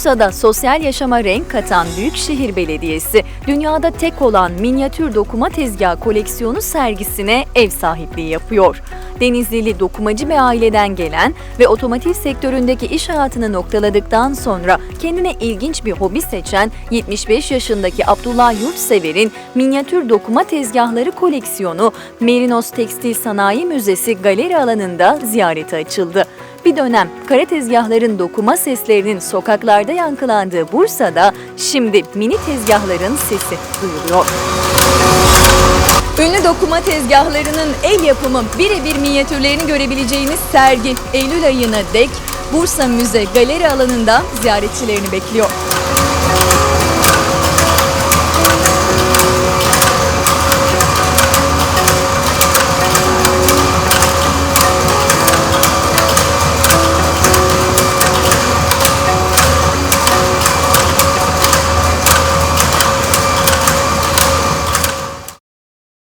Bursa'da sosyal yaşama renk katan Büyükşehir Belediyesi, dünyada tek olan minyatür dokuma tezgahı koleksiyonu sergisine ev sahipliği yapıyor. Denizlili dokumacı bir aileden gelen ve otomotiv sektöründeki iş hayatını noktaladıktan sonra kendine ilginç bir hobi seçen 75 yaşındaki Abdullah Yurtsever'in minyatür dokuma tezgahları koleksiyonu Merinos Tekstil Sanayi Müzesi galeri alanında ziyarete açıldı. Bir dönem kara tezgahların dokuma seslerinin sokaklarda yankılandığı Bursa'da şimdi mini tezgahların sesi duyuluyor. Ünlü dokuma tezgahlarının el yapımı birebir minyatürlerini görebileceğiniz sergi Eylül ayına dek Bursa Müze Galeri alanında ziyaretçilerini bekliyor.